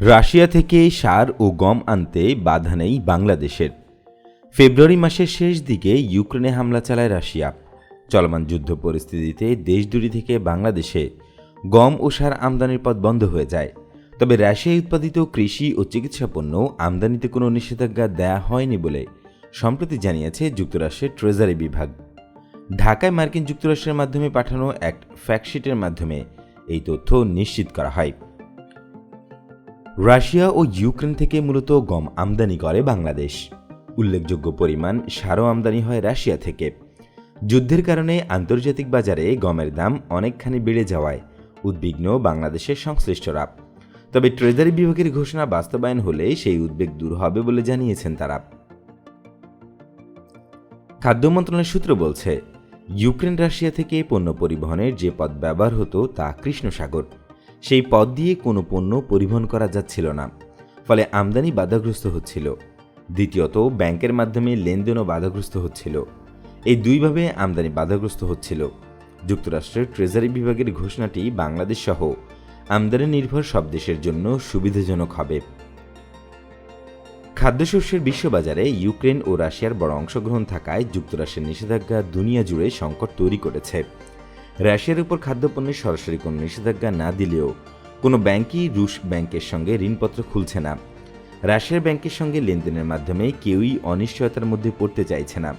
Russia থেকে সার ও গম আনতে বাধা নেই বাংলাদেশের। ফেব্রুয়ারি মাসের শেষ দিকে ইউক্রেনে হামলা চালায় রাশিয়া। চলমান যুদ্ধ পরিস্থিতিতে দেশ দুটি থেকে বাংলাদেশে গম ও সার আমদানির পথ বন্ধ হয়ে যায়। তবে রাশিয়ায় উৎপাদিত কৃষি ও চিকিৎসা পণ্য আমদানিতে কোনো নিষেধাজ্ঞা দেয়া হয়নি বলে সম্প্রতি জানিয়েছে যুক্তরাষ্ট্রের ট্রেজারি বিভাগ। ঢাকায় মার্কিন যুক্তরাষ্ট্রের মাধ্যমে পাঠানো এক ফ্যাক্টশিটের মাধ্যমে এই তথ্য নিশ্চিত করা হয়। রাশিয়া ও ইউক্রেন থেকে মূলত গম আমদানি করে বাংলাদেশ। উল্লেখযোগ্য পরিমাণ সারও আমদানি হয় রাশিয়া থেকে। যুদ্ধের কারণে আন্তর্জাতিক বাজারে গমের দাম অনেকখানি বেড়ে যাওয়ায় উদ্বিগ্ন বাংলাদেশের সংশ্লিষ্টরা। তবে ট্রেজারি বিভাগের ঘোষণা বাস্তবায়ন হলে সেই উদ্বেগ দূর হবে বলে জানিয়েছেন তারা। খাদ্য মন্ত্রণালয়ের সূত্র বলছে ইউক্রেন রাশিয়া থেকে পণ্য পরিবহনের যে পথ ব্যবহার হতো তা কৃষ্ণসাগর। সেই পথ দিয়ে কোনো পণ্য পরিবহন করা যাচ্ছিল না, ফলে আমদানি বাধাগ্রস্ত হচ্ছিল। দ্বিতীয়ত, ব্যাংকের মাধ্যমে লেনদেনও বাধাগ্রস্ত হচ্ছিল। এই দুইভাবে আমদানি বাধাগ্রস্ত হচ্ছিল। যুক্তরাষ্ট্রের ট্রেজারি বিভাগের ঘোষণাটি বাংলাদেশ সহ আমদানি নির্ভর সব দেশের জন্য সুবিধাজনক হবে। খাদ্যশস্যের বিশ্ববাজারে ইউক্রেন ও রাশিয়ার বড় অংশগ্রহণ থাকায় যুক্তরাষ্ট্রের নিষেধাজ্ঞা দুনিয়া জুড়ে সংকট তৈরি করেছে। রাশিয়ার উপর খাদ্যপণ্যের সরাসরি কোনো নিষেধাজ্ঞা না দিলেও কোনো ব্যাংকই রুশ ব্যাংকের সঙ্গে ঋণপত্র খুলছে না। রাশিয়ার ব্যাংকের সঙ্গে লেনদেনের মাধ্যমে কেউই অনিশ্চয়তার মধ্যে পড়তে চাইছে না।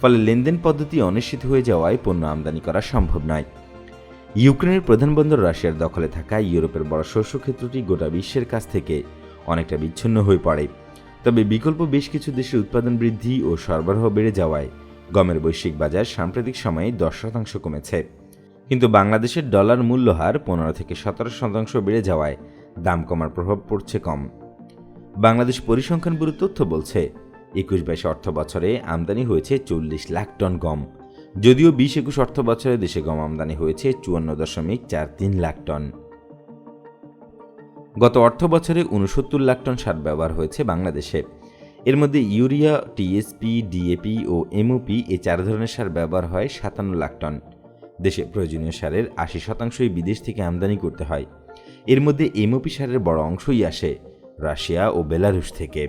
ফলে লেনদেন পদ্ধতি অনিশ্চিত হয়ে যাওয়ায় পণ্য আমদানি করা সম্ভব নয়। ইউক্রেনের প্রধান বন্দর রাশিয়ার দখলে থাকা ইউরোপের বড় শস্য ক্ষেত্রটি গোটা বিশ্বের কাছ থেকে অনেকটা বিচ্ছিন্ন হয়ে পড়ে। তবে বিকল্প বেশ কিছু দেশে উৎপাদন বৃদ্ধি ও সরবরাহ বেড়ে যাওয়ায় গমের বৈশ্বিক বাজার সাম্প্রতিক সময়ে দশ শতাংশ কমেছে। কিন্তু বাংলাদেশের ডলার মূল্যহার পনেরো থেকে সতেরো শতাংশ বেড়ে যাওয়ায় দাম কমার প্রভাব পড়ছে কম। বাংলাদেশ পরিসংখ্যান ব্যুরো তথ্য বলছে, একুশ বাইশ অর্থ বছরে আমদানি হয়েছে চল্লিশ লাখ টন গম। যদিও বিশ একুশ অর্থ বছরে দেশে গম আমদানি হয়েছে চুয়ান্ন দশমিক চার তিন লাখ টন। গত অর্থ বছরে উনসত্তর লাখ টন সার ব্যবহার হয়েছে বাংলাদেশে। এর মধ্যে ইউরিয়া, টিএসপি, ডিএপি ও এমওপি এ চার ধরনের সার ব্যবহার হয়, সাতান্ন লাখ টন। দেশে প্রয়োজনীয় সারের আশি শতাংশই বিদেশ থেকে আমদানি করতে হয়। এর মধ্যে এমওপি সারের বড় অংশই আসে রাশিয়া ও বেলারুশ থেকে।